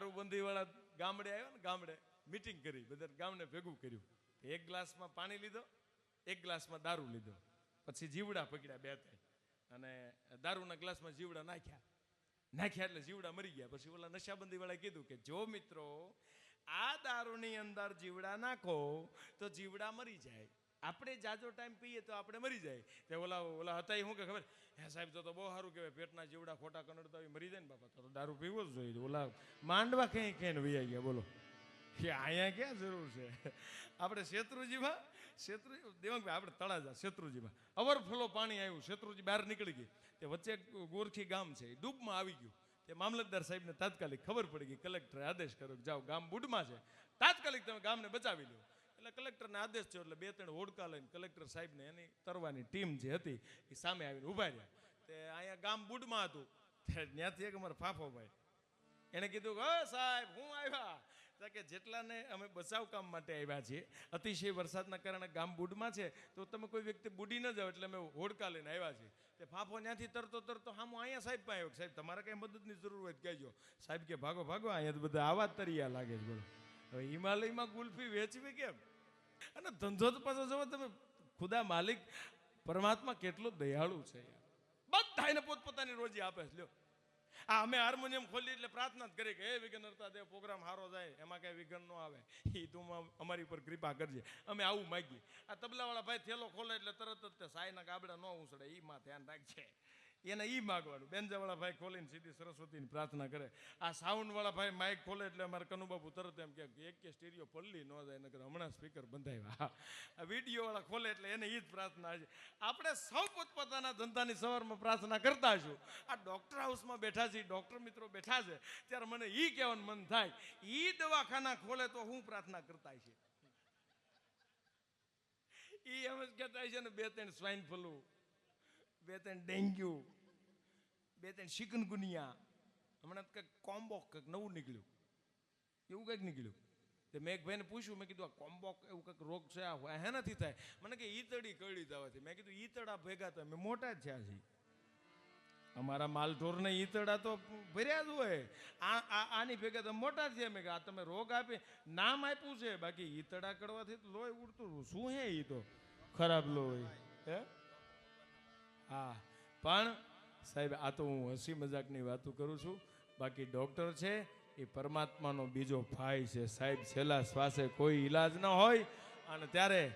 દારૂબંધી વાળા ગામડે આવ્યા ને ગામડે મીટિંગ કરી બધા ગામને ભેગું કર્યું. એક ગ્લાસમાં પાણી લીધો, એક ગ્લાસમાં દારૂ લીધો. પછી જીવડા પકડ્યા બે ત્રણ. અને દારૂના ગ્લાસમાં જીવડા નાખ્યા. નાખ્યા એટલે જીવડા મરી ગયા. પછી ઓલા નશાબંધી વાળા કીધું કે, જો મિત્રો, આ દારૂની અંદર જીવડા નાખો, તો જીવડા મરી જાય. આપણે જાજો ટાઈમ પીએ તો આપણે મરી જાય. તે ઓલા ઓલા હતા એ શું કે ખબર? હે સાહેબ, તો બહુ સારું કહેવાય, પેટના જીવડા ખોટા કનડતા મરી જાય ને બાપા, તો દારૂ પીવો જ જોઈએ. ઓલા માંડવા ક્યાંય ક્યાંય વૈયા ગયા, બોલો. કે અહીંયા ક્યાં જરૂર છે? આપણે શેત્રુજીમાં, શેત્રુ, દેવાંગભાઈ, આપણે તળાજા, શેત્રુજીમાં. ઓવરફ્લો પાણી આવ્યું, શેત્રુજી બહાર નીકળી ગઈ. તે વચ્ચે ગોરખી ગામ છે, એ ડૂબમાં આવી ગયું. તે મામલતદાર સાહેબને તાત્કાલિક ખબર પડી ગઈ કલેક્ટરે આદેશ કર્યો કે જાઓ ગામ બુડમાં છે. તાત્કાલિક તમે ગામને બચાવી લો એટલે કલેક્ટરને આદેશ થયો એટલે બે ત્રણ હોડકા લઈને કલેક્ટર સાહેબને એની તરવાની ટીમ જે હતી એ સામે આવીને ઊભા રહ્યા. તે અહીંયા ગામ બુડમાં હતું. ત્યાંથી એક અમારા ફાફો ભાઈ એણે કીધું કે સાહેબ, હું આવ્યા. કે, જેટલાને અમે બચાવ કામ માટે આવ્યા છીએ, અતિશય વરસાદના કારણે ગામ બુડમાં છે, તો તમે કોઈ વ્યક્તિ બુડી ન જાઓ એટલે અમે હોડકા લઈને આવ્યા છીએ. તે ફાફો ત્યાંથી તરતો તરતો હામો અહીંયા સાહેબ પાસે આવ્યો સાહેબ, તમારે કંઈ મદદની જરૂર હોય કહેજો. સાહેબ કે, ભાગો ભાગો, અહીંયા તો બધા આવા તરિયા લાગે છે બોલો. હવે હિમાલયમાં ગુલ્ફી વેચવી કેમ? અને ધંધો તો પાછો જુઓ તમે, ખુદા માલિક પરમાત્મા કેટલો દયાળુ છે બધા એને પોતપોતાની રોજી આપે છે, લ્યો. આ અમે હાર્મોનિયમ ખોલી એટલે પ્રાર્થના જ કરી કે, હે વિઘ્ન દેવ પ્રોગ્રામ સારો જાય, એમાં કઈ વિઘ્ન ન આવે. એ તું અમારી ઉપર કૃપા કરજે. અમે આવું માગીએ. આ તબલાવાળા ભાઈ થેલો ખોલે એટલે તરત જ તે સાયના ગાબડા ન ઉછળે એમાં ધ્યાન રાખજે. એને એ માગવાનું. બેન્જાવાળા ખોલીને સીધી સરસ્વતીની પ્રાર્થના કરે. આ સાઉન્ડ ભાઈ માઇક ખોલે એટલે અમારે કનુબાબુ તરત એમ કે એક કે સ્ટીરિયો પલ્લી ન જાય, નકર હમણાં સ્પીકર બંધાવ્યા. આ વીડિયો વાળા ખોલે એટલે એને એ જ પ્રાર્થના છે. આપણે સૌ પોતપોતાના ધંધાની સવારમાં પ્રાર્થના કરતા છું આ ડોક્ટર હાઉસમાં બેઠા છે ડૉક્ટર મિત્રો બેઠા છે. ત્યારે મને એ કહેવાનું મન થાય એ દવાખાના ખોલે તો હું પ્રાર્થના કરતા છે એ એમ જ કહેતા છે ને બે ત્રણ સ્વાઇન ફ્લુ. બે ત્રણ ડેન્ગ્યુ, બે ત્રણ શિકનગુનિયા હમણાં કંઈક કોમ્બોક કંઈક નવું નીકળ્યું. એવું કંઈક નીકળ્યું. તે મેં એક ભાઈને પૂછ્યું, મેં કીધું, આ કોમ્બોક એવું કંઈક રોગ છે, આ હે નથી થાય? મને કે ઈતડી કળી દવાથી મેં કીધું ઈતડા ભેગા તમે મોટા જ થયા છે અમારા માલઢોરને ઈતડા તો ભર્યા જ હોય. આ આની ભેગા તો મોટા થયા. મેં કે આ તમે રોગ આપી, નામ આપ્યું છે. બાકી ઈતડા કડવાથી તો લોહી ઉડતું શું હે એ તો? ખરાબ લોહી, હે? હા, પણ સાહેબ, આ તો હું હસી મજાકની વાતો કરું છું. બાકી ડૉક્ટર છે, એ પરમાત્માનો બીજો ભાઈ છે. સાહેબ, છેલ્લા શ્વાસે કોઈ ઈલાજ ન હોય અને ત્યારે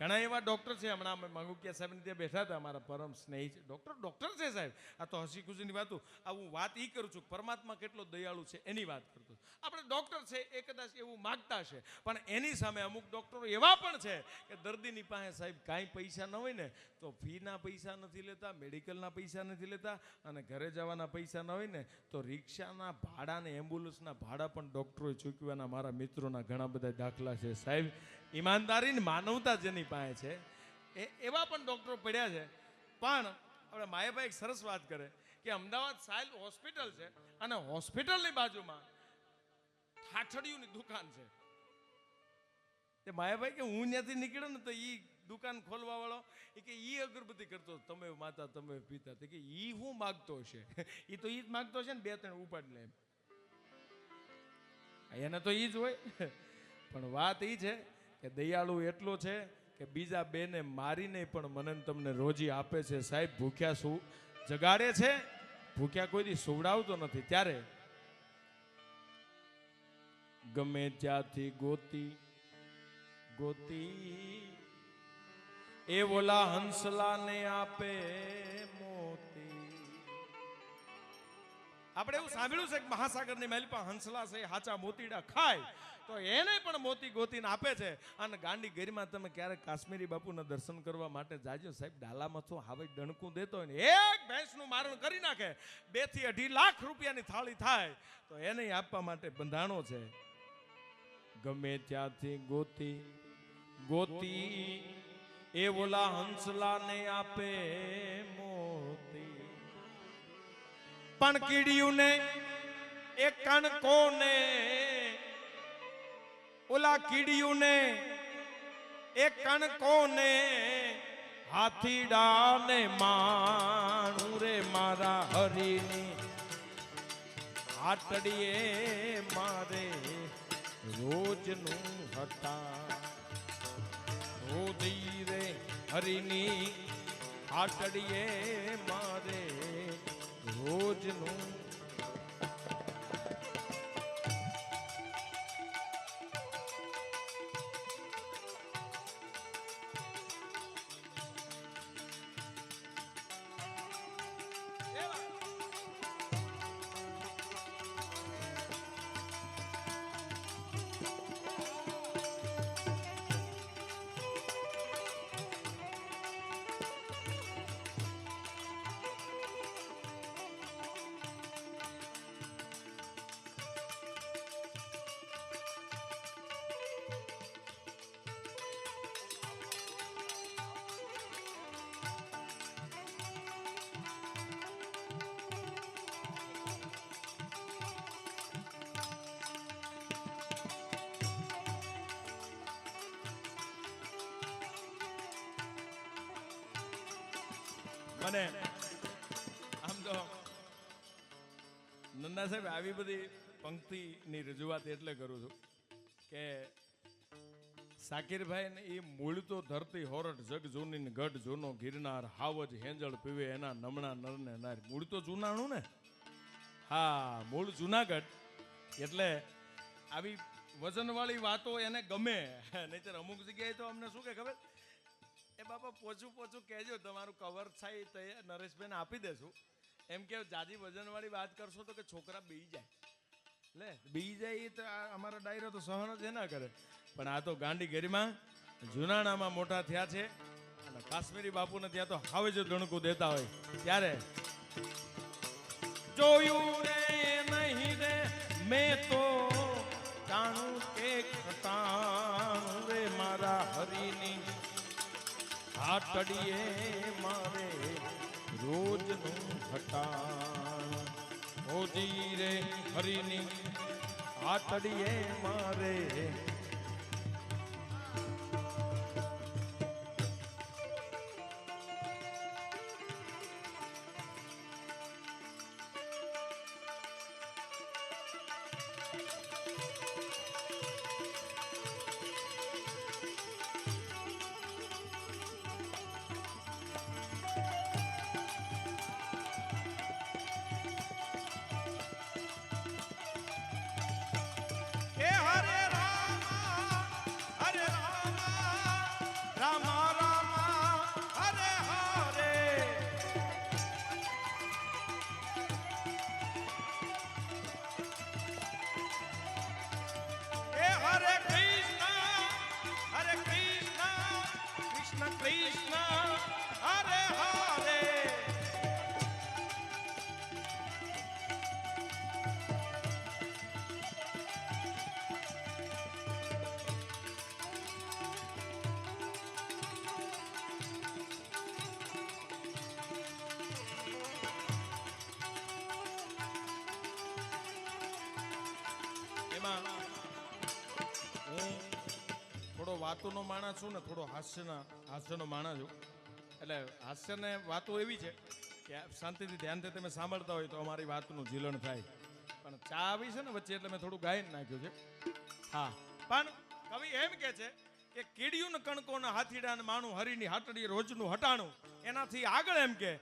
ઘણા એવા ડૉક્ટર છે, હમણાં અમે માંગુકિયા સાહેબને ત્યાં બેઠા હતા, અમારા પરમ સ્નેહી છે. ડૉક્ટર ડૉક્ટર છે સાહેબ? આ તો હસી ખુશીની વાતો આ હું વાત એ કરું છું પરમાત્મા કેટલો દયાળુ છે એની વાત કરતો છું. આપણે ડૉક્ટર છે એ કદાચ એવું માગતા છે પણ એની સામે અમુક ડૉક્ટરો એવા પણ છે કે દર્દીની પાસે સાહેબ કાંઈ પૈસા ન હોય ને, તો ફીના પૈસા નથી લેતા, મેડિકલના પૈસા નથી લેતા અને ઘરે જવાના પૈસા ન હોય ને, તો રિક્ષાના ભાડા ને એમ્બ્યુલન્સના ભાડા પણ ડૉક્ટરોએ ચૂકવાના મારા મિત્રોના ઘણા બધા દાખલા છે સાહેબ. ઈમાનદારી માનવતા જેની પાસે છે. એ, એવા પણ ડૉક્ટરો પડ્યા છે. પણ આપણે માયાભાઈ એક સરસ વાત કરે કે અમદાવાદ સાયલ હોસ્પિટલ છે અને હોસ્પિટલની બાજુમાં ઠાઠડીઓની દુકાન છે. તે માયાભાઈ કે હું ત્યાંથી નીકળ્યો ને તો એ દુકાન ખોલવા વાળો એ કે ઈ અગરબત્તી કરતો તમે માતા, તમે પિતા. કે એ હું માગતો હશે એ તો એ જ માગતો હશે ને બે, ત્રણ ઉપાડ લે એને તો એ જ હોય. પણ વાત એ છે કે દયાળુ એટલો છે કે બીજા બેને મારીને પણ મને તમને રોજી આપે છે. સાહેબ, ભૂખ્યા શું જગાડે છે. ભૂખ્યા કોઈથી સુવડાવતો નથી. ત્યારે ગમે ત્યાંથી ગોતી ગોતી, એ ઓલા હંસલાને આપે મોતી. આપણે એવું સાંભળ્યું છે કે મહાસાગરની મહેલ પર હંસલા છે હાચા મોતીડા ખાય. તો એને પણ મોતી ગોતીને આપે છે. અને ગાંડી ગીરમાં તમે ક્યારેક કાશ્મીરી બાપુના દર્શન કરવા માટે જાજો સાહેબ, ડાલામાં છો હવે ડણકું દેતો હોય ને એક ભેંસનું મારણ કરી નાખે. બેથી અઢી લાખ રૂપિયાની થાળી થાય તો એને આપવા માટે બંધાણો છે. ગમે ત્યાંથી ગોતી ગોતી, એ ઓલા હંસલાને આપે મોતી. પણ કીડિયું ને એ કણકો ને ઓલા કીડિયુને, એ કણકોને, હાથીડાને માણું રે મારા હરીની. હાટડીએ મારે રોજનું હટા રોજી રે હરીની, હાટડીએ મારે રોજનું મને આમ તો નંદા સાહેબ, આવી બધી પંક્તિની રજૂઆત એટલે કરું છું કે સાકીરભાઈ ને એ મૂળ તો ધરતી હોરઠ જગ જૂની ગઢ જૂનો ગિરનાર હાવજ હેંજળ પીવે એના નમણા નરને નાર. મૂળ તો જૂનાણું ને? હા, મૂળ જુનાગઢ. એટલે આવી વજનવાળી વાતો એને ગમે. નહીતર અમુક જગ્યાએ તો અમને શું કે ખબર? એ બાપા, પોચું પોચું કહેજો, તમારું કવર થાય તો એ નરેશભાઈને આપી દેશું એમ કે, જાજી વજનવાળી વાત કરશો તો કે છોકરા બી જાય. લે, બી જાય એ તો અમારા ડાયરો તો સહન જ ના કરે. પણ આ તો ગાંડી ગરિમા જુનાણામાં મોટા થયા છે અને કાશ્મીરી બાપુને ત્યાં તો હાવે જ દણકું દેતા હોય. ત્યારે જોયું રે નહીં રે, મેં તો જાણું હાટડીએ મારે રોજનું ઘટાણ. ઓજી રે હરીની હાટડીએ મારે વાતોનો માણસ છું ને થોડો હાસ્યના હાસ્યનો માણસ છું. એટલે હાસ્યને વાતો એવી છે કે શાંતિથી ધ્યાનથી તમે સાંભળતા હોય તો અમારી વાતનું જીલણ થાય. પણ ચા આવી છે ને વચ્ચે એટલે મેં થોડું ગાયન નાખ્યું છે. હા. પણ કવિ એમ કે છે કે કીડિયું કણકોના હાથીડા માણું હરીની હાટડી રોજનું હટાણું. એનાથી આગળ એમ કે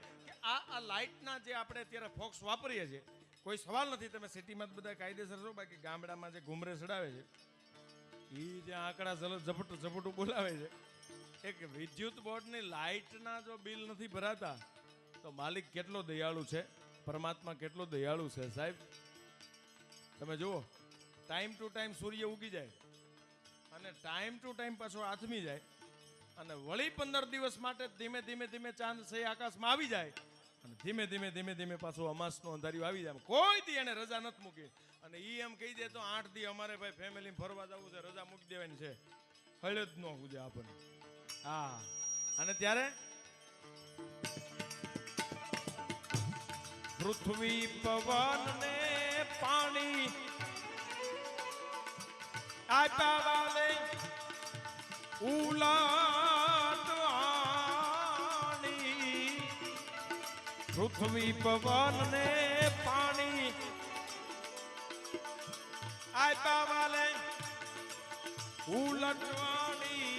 આ આ લાઇટના જે આપણે અત્યારે ફોક્સ વાપરીએ છીએ, કોઈ સવાલ નથી, તમે સિટીમાં બધા કાયદેસર છો, બાકી ગામડામાં જે ઘુમરે ચડાવે છે એ જે આંકડા જલ ઝપટું ઝપટું બોલાવે છે એક વિદ્યુત બોર્ડની લાઇટના જો બિલ નથી ભરાતા, તો માલિક કેટલો દયાળુ છે? પરમાત્મા કેટલો દયાળુ છે સાહેબ? તમે જુઓ ટાઈમ ટુ ટાઈમ સૂર્ય ઉગી જાય અને ટાઈમ ટુ ટાઈમ પાછો આથમી જાય અને વળી પંદર દિવસ માટે ધીમે ધીમે ધીમે ચાંદ સહી આકાશમાં આવી જાય અને ધીમે ધીમે ધીમે ધીમે પાછું અમાસનું અંધારિયું આવી જાય. કોઈ દી એને રજા નથી મૂકી. અને એ એમ કહી દે તો આઠ દી અમારે ભાઈ ફેમિલી ફરવા જવું છે, રજા મૂકી દેવાની છે. હળદ ન પૂજે આપણને. હા. અને ત્યારે? પૃથ્વી પવન ને પાણી આપ્યા વાલે પૃથ્વી પવન ને પાણી. આપ્યા વાલે ઉલટવાની.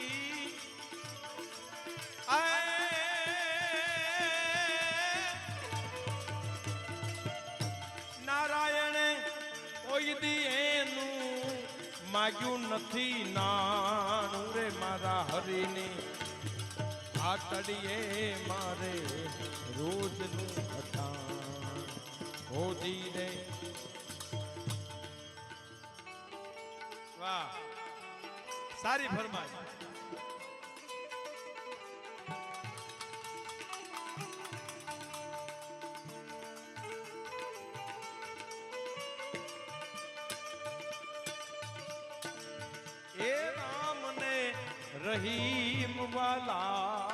નારાયણે કોઈ દી એનું માગ્યું નથી નાનું રે મારા હરિની. આટડીએ મારે રોજનું હટાણ હોજી રે વાહ સારી ફરમાય એ રામને રહીમ વાલા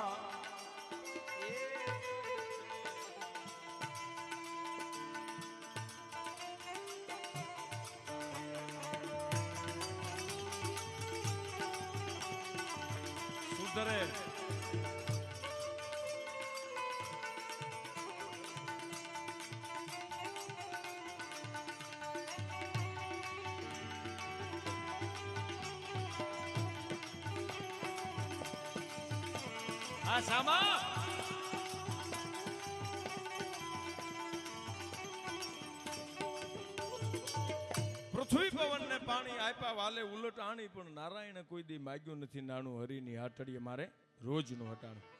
સુધરે આ સામા આપ્યા વાલે ઉલટ આણી પણ નારાયણે કોઈ દી માગ્યું નથી નાનું હરિની આટડીએ મારે રોજનું હટાણું.